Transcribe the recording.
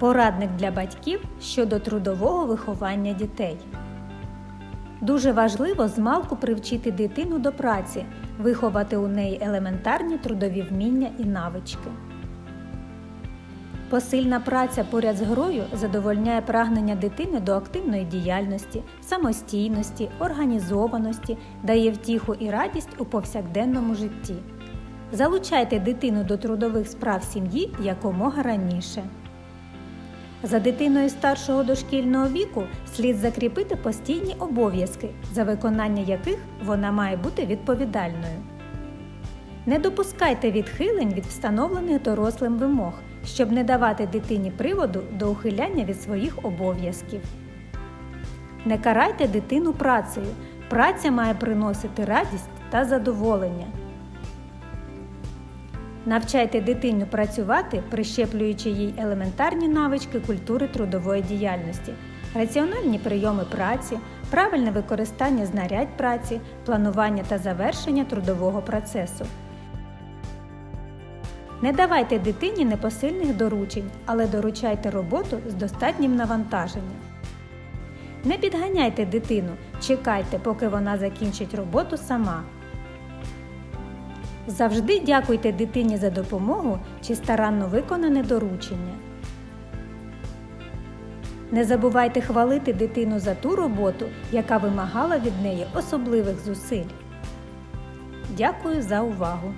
Порадник для батьків щодо трудового виховання дітей. Дуже важливо змалку привчити дитину до праці, виховати у неї елементарні трудові вміння і навички. Посильна праця поряд з грою задовольняє прагнення дитини до активної діяльності, самостійності, організованості, дає втіху і радість у повсякденному житті. Залучайте дитину до трудових справ сім'ї якомога раніше. За дитиною старшого дошкільного віку слід закріпити постійні обов'язки, за виконання яких вона має бути відповідальною. Не допускайте відхилень від встановлених дорослим вимог, щоб не давати дитині приводу до ухиляння від своїх обов'язків. Не карайте дитину працею. Праця має приносити радість та задоволення. Навчайте дитину працювати, прищеплюючи їй елементарні навички культури трудової діяльності, раціональні прийоми праці, правильне використання знарядь праці, планування та завершення трудового процесу. Не давайте дитині непосильних доручень, але доручайте роботу з достатнім навантаженням. Не підганяйте дитину, чекайте, поки вона закінчить роботу сама. Завжди дякуйте дитині за допомогу чи старанно виконане доручення. Не забувайте хвалити дитину за ту роботу, яка вимагала від неї особливих зусиль. Дякую за увагу!